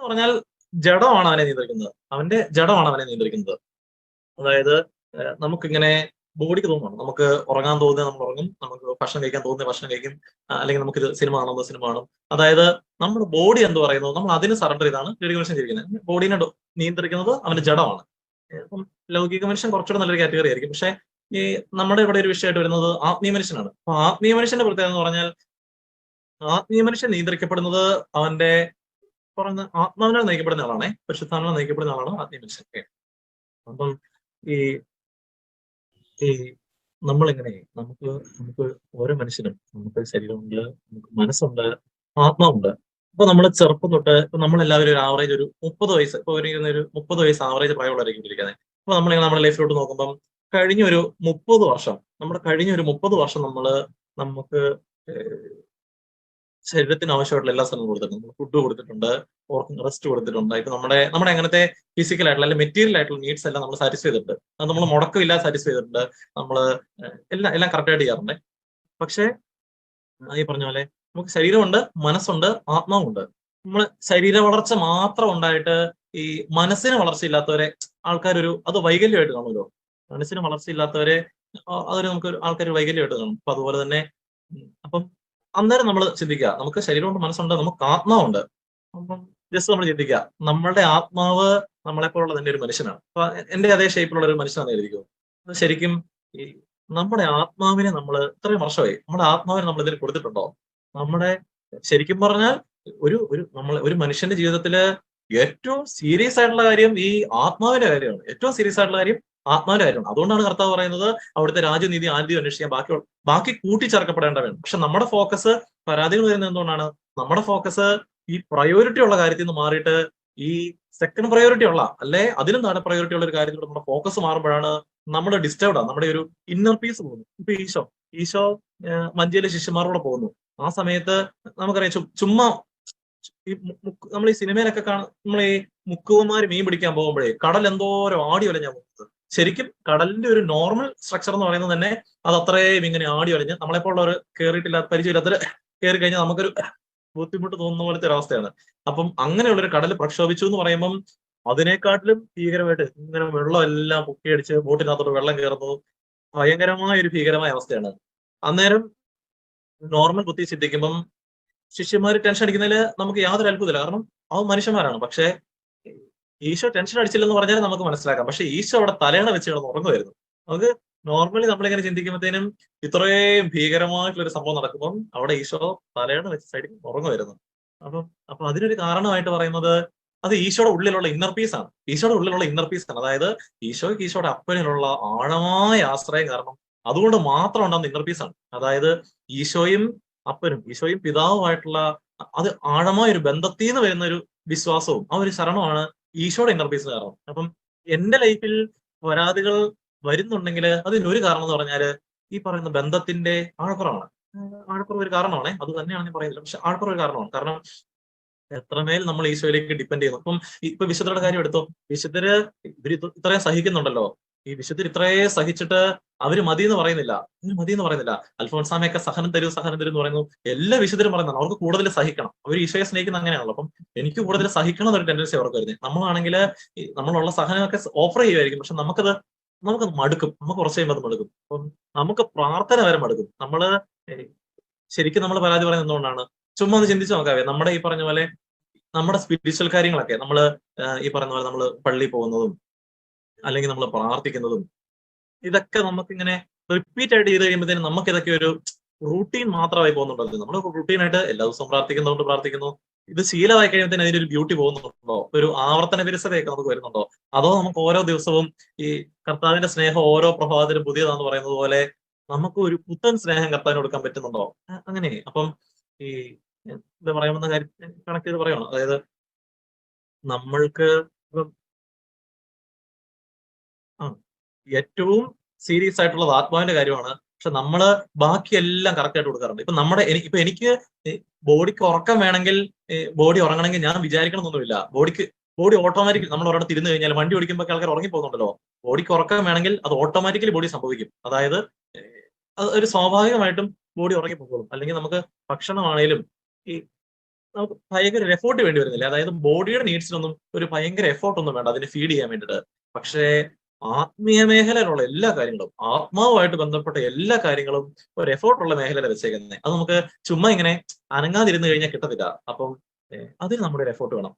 എന്ന് പറഞ്ഞാൽ ജഡമാണ് അവനെ നിയന്ത്രിക്കുന്നത്. അവന്റെ ജഡമാണ് അവനെ നിയന്ത്രിക്കുന്നത്. അതായത് നമുക്കിങ്ങനെ ബോഡിക്ക് തോന്നണം നമുക്ക് ഉറങ്ങാൻ തോന്നുന്നത് നമ്മൾ ഉറങ്ങും. നമുക്ക് ഭക്ഷണം കഴിക്കാൻ തോന്നിയ ഭക്ഷണം കഴിക്കും. അല്ലെങ്കിൽ നമുക്ക് ഇത് സിനിമ കാണുന്നത് സിനിമ കാണും. അതായത് നമ്മുടെ ബോഡി എന്ന് പറയുന്നത് നമ്മൾ അതിന് സറണ്ടർ ചെയ്താണ് ലൗകിക മനുഷ്യൻ ജീവിക്കുന്നത് ബോഡിനെ നിയന്ത്രിക്കുന്നത് അവന്റെ ജഡമാണ്. ലൗകിക മനുഷ്യൻ കുറച്ചുകൂടെ നല്ലൊരു കാറ്റഗറി ആയിരിക്കും. പക്ഷെ ഈ നമ്മുടെ ഇവിടെ ഒരു വിഷയമായിട്ട് വരുന്നത് ആത്മീയ മനുഷ്യനാണ്. അപ്പൊ ആത്മീയ മനുഷ്യന്റെ പ്രത്യേകത എന്ന് പറഞ്ഞാൽ ആത്മീയ മനുഷ്യൻ നിയന്ത്രിക്കപ്പെടുന്നത് അവന്റെ പറഞ്ഞ ആത്മാവിനാൽ നയിക്കപ്പെടുന്ന ആളാണ് പരിശുദ്ധാത്മാവിനാൽ നയിക്കപ്പെടുന്ന ആളാണ്? ആത്മീയ. അപ്പം ഈ ഈ നമ്മളിങ്ങനെ നമുക്ക് നമുക്ക് ഓരോ മനുഷ്യനും നമുക്ക് ശരീരമുണ്ട് നമുക്ക് മനസ്സുണ്ട് ആത്മാവുണ്ട്. അപ്പൊ നമ്മൾ ചെറുപ്പം തൊട്ട് ഇപ്പൊ നമ്മളെല്ലാവരും ഒരു ആവറേജ് ഒരു മുപ്പത് വയസ്സ് ഇപ്പൊ ഒരു മുപ്പത് വയസ്സ് ആവറേജ് പ്രായമുള്ളവരായിരിക്കും ഇരിക്കുന്നത്. അപ്പൊ നമ്മളിങ്ങനെ നമ്മുടെ ലൈഫിലോട്ട് നോക്കുമ്പം കഴിഞ്ഞ ഒരു മുപ്പത് വർഷം നമ്മുടെ കഴിഞ്ഞ ഒരു മുപ്പത് വർഷം നമ്മൾ നമുക്ക് ശരീരത്തിന് ആവശ്യമായിട്ടുള്ള എല്ലാ സ്ഥലവും കൊടുത്തിട്ടുണ്ട്. ഫുഡ് കൊടുത്തിട്ടുണ്ട് റെസ്റ്റ് കൊടുത്തിട്ടുണ്ട്. ഇപ്പൊ നമ്മുടെ നമ്മുടെ അങ്ങനത്തെ ഫിസിക്കൽ ആയിട്ടുള്ള അല്ലെങ്കിൽ മെറ്റീരിയൽ ആയിട്ടുള്ള നീഡ്സ് എല്ലാം നമ്മൾ സാറ്റിസ്ഫൈ ചെയ്തിട്ടുണ്ട്. അത് നമ്മൾ മുടക്കമില്ലാതെ സാറ്റിസ്ഫൈ ചെയ്തിട്ടുണ്ട്. നമ്മൾ എല്ലാം എല്ലാം കറക്റ്റായിട്ട് ചെയ്യാറുണ്ട്. പക്ഷേ ഈ പറഞ്ഞ പോലെ നമുക്ക് ശരീരമുണ്ട് മനസ്സുണ്ട് ആത്മാവുണ്ട് നമ്മൾ ശരീര വളർച്ച മാത്രം ഉണ്ടായിട്ട് ഈ മനസ്സിന് വളർച്ചയില്ലാത്തവരെ ആൾക്കാരൊരു അത് വൈകല്യമായിട്ട് കാണുമല്ലോ. മനസ്സിന് വളർച്ചയില്ലാത്തവരെ അതൊരു നമുക്ക് ആൾക്കാർ വൈകല്യമായിട്ട് കാണും. അപ്പൊ അതുപോലെ തന്നെ അപ്പം അന്നേരം നമ്മൾ ചിന്തിക്കുക നമുക്ക് ശരീരമുണ്ട് മനസ്സുണ്ട് നമുക്ക് ആത്മാവുണ്ട്. ജസ്റ്റ് നമ്മൾ ചിന്തിക്കുക നമ്മളുടെ ആത്മാവ് നമ്മളെപ്പോലുള്ള തന്നെ ഒരു മനുഷ്യനാണ്. അപ്പൊ എന്റെ അതേ ഷേപ്പിലുള്ള ഒരു മനുഷ്യനാണ് എഴുതിക്കോ അത് ശരിക്കും ഈ നമ്മുടെ ആത്മാവിനെ നമ്മൾ ഇത്രയും വർഷമായി നമ്മുടെ ആത്മാവിനെ നമ്മൾ ഇതിൽ കൊടുത്തിട്ടുണ്ടോ? നമ്മുടെ ശരിക്കും പറഞ്ഞാൽ ഒരു ഒരു നമ്മൾ ഒരു മനുഷ്യന്റെ ജീവിതത്തിൽ ഏറ്റവും സീരിയസ് ആയിട്ടുള്ള കാര്യം ഈ ആത്മാവിന്റെ കാര്യമാണ്. ഏറ്റവും സീരിയസ് ആയിട്ടുള്ള കാര്യം കാര്യമാണ് അതുകൊണ്ടാണ് കർത്താവ് പറയുന്നത് അവിടുത്തെ രാജ്യനീതി ആദ്യം അന്വേഷിക്കാൻ ബാക്കി ബാക്കി കൂട്ടിച്ചേർക്കപ്പെടേണ്ടവയാണ് പക്ഷെ നമ്മുടെ ഫോക്കസ് പരാതികൾ വരുന്നത് എന്തുകൊണ്ടാണ്? നമ്മുടെ ഫോക്കസ് ഈ പ്രയോറിറ്റി ഉള്ള കാര്യത്തിൽ നിന്ന് മാറിയിട്ട് ഈ സെക്കൻഡ് പ്രയോറിറ്റി ഉള്ള അല്ലെ അതിലും താഴെ പ്രയോറിറ്റി ഉള്ള ഒരു കാര്യത്തിൽ നമ്മുടെ ഫോക്കസ് മാറുമ്പോഴാണ് നമ്മൾ ഡിസ്റ്റർബ്ഡ് നമ്മുടെ ഒരു ഇന്നർ പീസ് പോകുന്നു ഇപ്പൊ ഈശോ ഈശോ ഏഹ് മഞ്ചയിലെ ശിഷ്യന്മാരോടെ പോകുന്നു. ആ സമയത്ത് നമുക്കറിയാം ചുമ്മാ ഈ നമ്മൾ ഈ സിനിമയിലൊക്കെ കാണും നമ്മൾ ഈ മുക്കുവന്മാര് മീൻ പിടിക്കാൻ പോകുമ്പോഴേ കടൽ എന്തോരം ആടി വലഞ്ഞാ പോകുന്നത്. ശരിക്കും കടലിന്റെ ഒരു നോർമൽ സ്ട്രക്ചർ എന്ന് പറയുന്നത് തന്നെ അത് അത്രയും ഇങ്ങനെ ആടി അടിഞ്ഞ് നമ്മളെപ്പോലുള്ള ഒരു കയറിയിട്ടില്ലാത്ത പരിചയമില്ലാത്തൊരു കയറി കഴിഞ്ഞാൽ നമുക്കൊരു ബുദ്ധിമുട്ട് തോന്നുന്ന പോലത്തെ ഒരു അവസ്ഥയാണ്. അപ്പം അങ്ങനെയുള്ള ഒരു കടൽ പ്രക്ഷോഭിച്ചു എന്ന് പറയുമ്പം അതിനെക്കാട്ടിലും ഭീകരമായിട്ട് ഇങ്ങനെ വെള്ളം എല്ലാം പൊക്കിയടിച്ച് ബോട്ടിനകത്തോട്ട് വെള്ളം കയറുന്നു. ഭയങ്കരമായ ഒരു ഭീകരമായ അവസ്ഥയാണ്. അന്നേരം നോർമൽ ബുദ്ധി ചിന്തിക്കുമ്പം ശിഷ്യന്മാർ ടെൻഷൻ അടിക്കുന്നതിൽ നമുക്ക് യാതൊരു അത്ഭുതമില്ല. കാരണം അവ മനുഷ്യന്മാരാണ്. പക്ഷേ ഈശോ ടെൻഷൻ അടിച്ചില്ലെന്ന് പറഞ്ഞാൽ നമുക്ക് മനസ്സിലാക്കാം. പക്ഷെ ഈശോ അവിടെ തലയണ വെച്ച് കിടന്ന് ഉറങ്ങുമായിരുന്നു. നമുക്ക് നോർമലി നമ്മളിങ്ങനെ ചിന്തിക്കുമ്പോഴത്തേനും ഇത്രയും ഭീകരമായിട്ടുള്ള ഒരു സംഭവം നടക്കുമ്പം അവിടെ ഈശോ തലയണ വെച്ച് സൈഡിൽ ഉറങ്ങുമായിരുന്നു. അപ്പം അപ്പൊ അതിനൊരു കാരണമായിട്ട് പറയുന്നത് അത് ഈശോയുടെ ഉള്ളിലുള്ള ഇന്നർ പീസ് ആണ്. ഈശോയുടെ ഉള്ളിലുള്ള ഇന്നർ പീസ് ആണ്. അതായത് ഈശോയ്ക്ക് ഈശോയുടെ അപ്പനിലുള്ള ആഴമായ ആശ്രയം കാരണം അതുകൊണ്ട് മാത്രം ഉണ്ടാകുന്ന ഇന്നർ പീസ് ആണ്. അതായത് ഈശോയും അപ്പനും ഈശോയും പിതാവുമായിട്ടുള്ള അത് ആഴമായ ഒരു ബന്ധത്തിൽ നിന്ന് വരുന്ന ഒരു വിശ്വാസവും ആ ഒരു ശരണമാണ് ഈശോയുടെ ഇന്നർ പീസ് കാരണം. അപ്പം എന്റെ ലൈഫിൽ പരാതികൾ വരുന്നുണ്ടെങ്കിൽ അതിനൊരു കാരണം എന്ന് പറഞ്ഞാൽ ഈ പറയുന്ന ബന്ധത്തിന്റെ ആഴക്കുറവാണ്. ആഴക്കുറവ് ഒരു കാരണമാണ്. അത് തന്നെയാണ് ഞാൻ പറയുന്നത്. പക്ഷെ ആഴക്കുറവ് ഒരു കാരണമാണ്. കാരണം എത്രമേൽ നമ്മൾ ഈശോയിലേക്ക് ഡിപ്പെൻഡ് ചെയ്യുന്നു. അപ്പം ഇപ്പൊ വിശുദ്ധരുടെ കാര്യം എടുത്തോ? വിശുദ്ധര് ഇവർ ഇത്രയും സഹിക്കുന്നുണ്ടല്ലോ. ഈ വിശുദ്ധർ ഇത്രയും സഹിച്ചിട്ട് അവർ മതി എന്ന് പറയുന്നില്ല. അവർ മതി എന്ന് പറയുന്നില്ല. അൽഫോൺസാമയൊക്കെ സഹനം തരൂ സഹനം തരൂ എന്ന് പറയുന്നു. എല്ലാ വിശുദ്ധരും പറയുന്നതാണ്. അവർക്ക് കൂടുതൽ സഹിക്കണം. അവർ ഈശോയെ സ്നേഹിക്കുന്ന അങ്ങനെയാണല്ലോ. അപ്പം എനിക്ക് കൂടുതൽ സഹിക്കണം എന്നൊരു ടെൻഡൻസി അവർക്ക് വരുന്നത്. നമ്മളാണെങ്കിൽ നമ്മളുള്ള സഹനമൊക്കെ ഓഫർ ചെയ്യുമായിരിക്കും പക്ഷെ നമുക്കത് നമുക്ക് മടുക്കും. നമുക്ക് കുറച്ച് കഴിയുമ്പോൾ അത് മടുക്കും. അപ്പം നമുക്ക് പ്രാർത്ഥന വരെ മടുക്കും. നമ്മൾ ശരിക്കും നമ്മൾ പരാതി പറയുന്നത് എന്തുകൊണ്ടാണ്? ചുമ്മാ ഒന്ന് ചിന്തിച്ചു നോക്കാവേ. നമ്മുടെ ഈ പറഞ്ഞ പോലെ നമ്മുടെ സ്പിരിച്വൽ കാര്യങ്ങളൊക്കെ നമ്മൾ ഈ പറഞ്ഞ പോലെ നമ്മൾ പള്ളി പോകുന്നതും അല്ലെങ്കിൽ നമ്മൾ പ്രാർത്ഥിക്കുന്നതും ഇതൊക്കെ നമുക്കിങ്ങനെ റിപ്പീറ്റ് ആയിട്ട് ചെയ്ത് കഴിയുമ്പോഴത്തേനും നമുക്ക് ഇതൊക്കെ ഒരു റൂട്ടീൻ മാത്രമായി പോകുന്നുണ്ടല്ലോ. നമ്മൾ റൂട്ടീൻ ആയിട്ട് എല്ലാ ദിവസവും പ്രാർത്ഥിക്കുന്നതുകൊണ്ട് പ്രാർത്ഥിക്കുന്നു. ഇത് ശീലമായി കഴിയുമ്പോൾ അതിന്റെ ഒരു ബ്യൂട്ടി പോകുന്നുണ്ടോ ഒരു ആവർത്തന വിരസതയൊക്കെ നമുക്ക് വരുന്നുണ്ടോ? അതോ നമുക്ക് ഓരോ ദിവസവും ഈ കർത്താവിന്റെ സ്നേഹം ഓരോ പ്രഭാതത്തിലും പുതിയതാന്ന് പറയുന്നത് പോലെ നമുക്ക് ഒരു പുത്തൻ സ്നേഹം കർത്താവിന് കൊടുക്കാൻ പറ്റുന്നുണ്ടോ? അങ്ങനെ. അപ്പം ഈ എന്താ പറയാമെന്ന കാര്യം കണക്ട് ചെയ്ത് പറയണം അതായത് നമ്മൾക്ക് ആ ഏറ്റവും സീരിയസ് ആയിട്ടുള്ളത് ആത്മാവിന്റെ കാര്യമാണ്. പക്ഷെ നമ്മൾ ബാക്കിയെല്ലാം കറക്റ്റ് ആയിട്ട് കൊടുക്കാറുണ്ട്. ഇപ്പൊ നമ്മുടെ എനിക്ക് ഇപ്പൊ എനിക്ക് ബോഡിക്ക് ഉറക്കം വേണമെങ്കിൽ ബോഡി ഉറങ്ങണമെങ്കിൽ ഞാൻ വിചാരിക്കണമെന്നൊന്നുമില്ല ബോഡിക്ക് ബോഡി ഓട്ടോമാറ്റിക് നമ്മൾ ഒരിടത്ത് ഇരുന്ന് കഴിഞ്ഞാൽ വണ്ടി ഓടിക്കുമ്പോൾ ആൾക്കാർ ഉറങ്ങി പോകുന്നുണ്ടല്ലോ ബോഡിക്ക് ഉറക്കം വേണമെങ്കിൽ അത് ഓട്ടോമാറ്റിക്കലി ബോഡി സംഭവിക്കും. അതായത് അത് ഒരു സ്വാഭാവികമായിട്ടും ബോഡി ഉറങ്ങി പോകും അല്ലെങ്കിൽ നമുക്ക് ഭക്ഷണമാണേലും ഈ നമുക്ക് ഭയങ്കര എഫോർട്ട് വേണ്ടി വരുന്നില്ല. അതായത് ബോഡിയുടെ നീഡ്സിനൊന്നും ഒരു ഭയങ്കര എഫോർട്ട് ഒന്നും വേണ്ട. അതിന് ഫീഡ് ചെയ്യാൻ വേണ്ടിയിട്ട്. പക്ഷേ ആത്മീയ മേഖലയിലുള്ള എല്ലാ കാര്യങ്ങളും ആത്മാവുമായിട്ട് ബന്ധപ്പെട്ട എല്ലാ കാര്യങ്ങളും ഒരു എഫേർട്ടുള്ള മേഖലയിൽ വെച്ചേക്കുന്നത് അത് നമുക്ക് ചുമ്മാ ഇങ്ങനെ അനങ്ങാതിരുന്ന് കഴിഞ്ഞാൽ കിട്ടത്തില്ല. അപ്പം അതിന് നമ്മുടെ ഒരു എഫോർട്ട് വേണം.